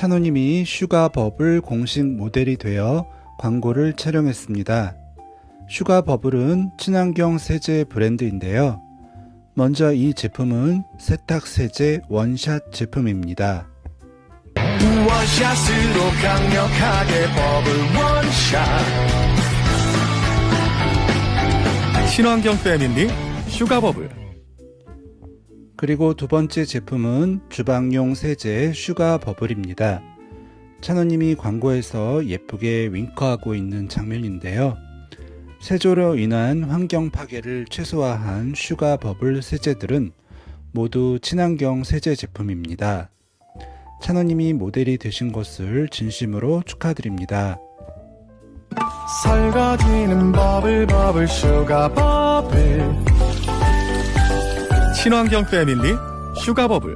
찬호님이 슈가버블 공식 모델이 되어 광고를 촬영했습니다. 슈가버블은 친환경 세제 브랜드인데요. 먼저 이 제품은 세탁 세제 원샷 제품입니다. 원샷으로 강력하게 버블 원샷 친환경 패밀리 슈가버블 그리고 두 번째 제품은 주방용 세제 슈가 버블입니다. 찬호님이 광고에서 예쁘게 윙크하고 있는 장면인데요. 세조로 인한 환경 파괴를 최소화한 슈가 버블 세제들은 모두 친환경 세제 제품입니다. 찬호님이 모델이 되신 것을 진심으로 축하드립니다. 설거지는 버블 버블 슈가 버블 친환경 패밀리 슈가버블